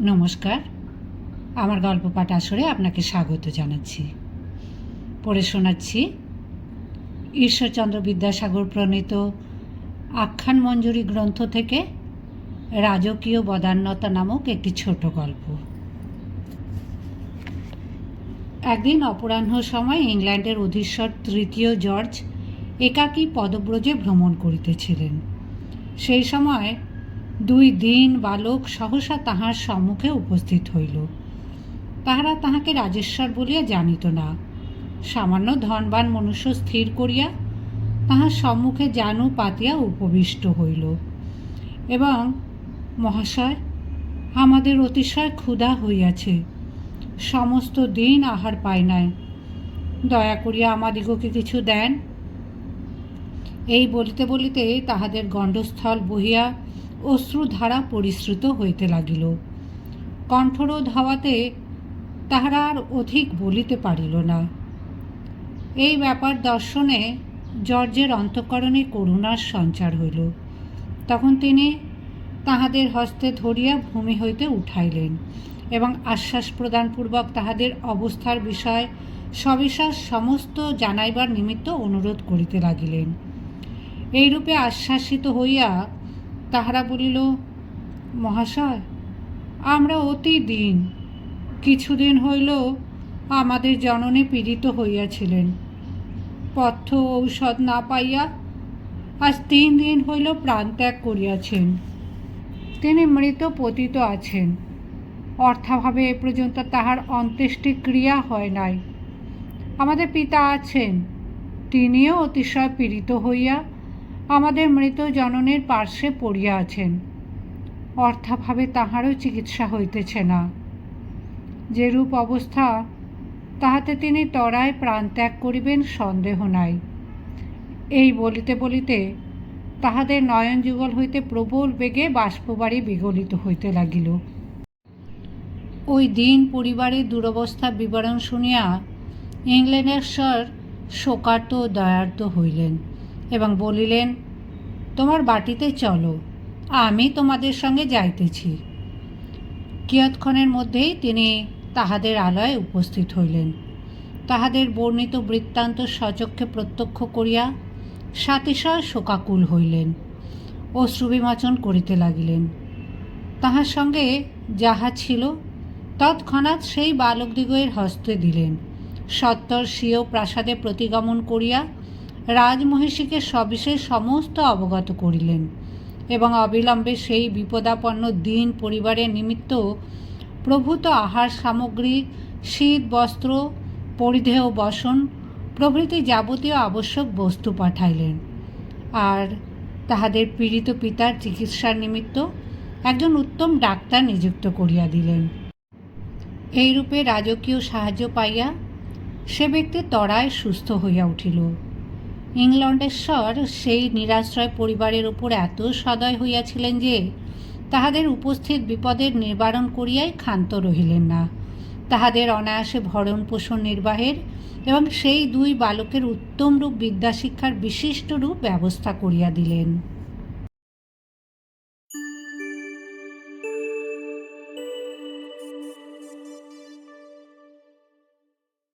নমস্কার। আমার গল্প পাঠ আসরে আপনাকে স্বাগত জানাচ্ছি। পড়ে শোনাচ্ছি, ঈশ্বরচন্দ্র বিদ্যাসাগর প্রণীত আখ্যান মঞ্জুরি গ্রন্থ থেকে রাজকীয় বদান্যতা নামক একটি ছোট গল্প। একদিন অপরাহ্ন সময় ইংল্যান্ডের অধীশ্বর তৃতীয় জর্জ একাকী পদব্রজে ভ্রমণ করিতেছিলেন। সেই সময় দুই দিন বালক সহসা তাহার সম্মুখে উপস্থিত হইল। তাহারা তাহাকে রাজেশ্বর বলিয়া জানিত না। সামান্য ধনবান মনুষ্য স্থির করিয়া তাহার সম্মুখে জানু পাতিয়া উপবিষ্ট হইল। এবং, মহাশয়, আমাদের অতিশয় ক্ষুধা হইয়াছে। সমস্ত দিন আহার পাই নাই। দয়া করিয়া আমাদিগকে কিছু দেন। এই বলিতে বলিতে তাহাদের গণ্ডস্থল বহিয়া অশ্রুধারা পরিশ্রুত হইতে লাগিল। কণ্ঠরোধ হওয়াতে তাহারা আর অধিক বলিতে পারিল না। এই ব্যাপার দর্শনে জর্জের অন্তঃকরণে করুণার সঞ্চার হইল। তখন তিনি তাহাদের হস্তে ধরিয়া ভূমি হইতে উঠাইলেন এবং আশ্বাস প্রদানপূর্বক তাহাদের অবস্থার বিষয় সবিশ্বাস সমস্ত জানাইবার নিমিত্ত অনুরোধ করিতে লাগিলেন। এইরূপে আশ্বাসিত হইয়া তাহারা বলিল, মহাশয়, আমরা অতি দিন। কিছুদিন হইল আমাদের জননী পীড়িত হইয়াছিলেন। পথ্য ঔষধ না পাইয়া আজ তিন দিন হইল প্রাণত্যাগ করিয়াছেন। তিনি মৃত পতিত আছেন। অর্থাভাবে এ পর্যন্ত তাহার অন্ত্যেষ্টি ক্রিয়া হয় নাই। আমাদের পিতা আছেন। তিনিও অতিশয় পীড়িত হইয়া আমাদের মৃত জননের পার্শ্বে পড়িয়া আছেন। অর্থাভাবে তাহারও চিকিৎসা হইতেছে না। যেরূপ অবস্থা, তাহাতে তিনি তরায় প্রাণত্যাগ করিবেন সন্দেহ নাই। এই বলিতে বলিতে তাহাদের নয়ন যুগল হইতে প্রবল বেগে বাষ্পবাড়ি বিগলিত হইতে লাগিল। ওই দিন পরিবারের দুরবস্থা বিবরণ শুনিয়া ইংল্যান্ডেশ্বর শোকার্ত ও দয়ার্ত হইলেন। এবং বলিলেন, তোমার বাটিতে চলো, আমি তোমাদের সঙ্গে যাইতেছি। কিয়ৎক্ষণের মধ্যেই তিনি তাহাদের আলয়ে উপস্থিত হইলেন। তাহাদের বর্ণিত বৃত্তান্ত সচক্ষে প্রত্যক্ষ করিয়া সাতিশয় শোকাকুল হইলেন ও অশ্রুবিমোচন করিতে লাগিলেন। তাহার সঙ্গে যাহা ছিল, তৎক্ষণাৎ সেই বালকদিগের হস্তে দিলেন। সত্তর স্বীয় প্রাসাদে প্রতিগমন করিয়া রাজমহিষীকে সবিশেষ সমস্ত অবগত করিলেন এবং অবিলম্বে সেই বিপদাপন্ন দিন পরিবারের নিমিত্ত প্রভূত আহার সামগ্রী, শীত, বস্ত্র, পরিধেয় বসন প্রভৃতি যাবতীয় আবশ্যক বস্তু পাঠাইলেন। আর তাহাদের পীড়িত পিতার চিকিৎসার নিমিত্ত একজন উত্তম ডাক্তার নিযুক্ত করিয়া দিলেন। এইরূপে রাজকীয় সাহায্য পাইয়া সে ব্যক্তি তরায় সুস্থ হইয়া উঠিল। ইংল্যান্ডেশ্বর সেই নিরাশ্রয় পরিবারের উপর এত সদয় হইয়াছিলেন যে, তাহাদের উপস্থিত বিপদের নিবারণ করিয়াই ক্ষান্ত রহিলেন না। তাহাদের অনায়াসে ভরণ পোষণ নির্বাহের এবং সেই দুই বালকের উত্তম রূপ বিদ্যাশিক্ষার বিশিষ্ট রূপ ব্যবস্থা করিয়া দিলেন।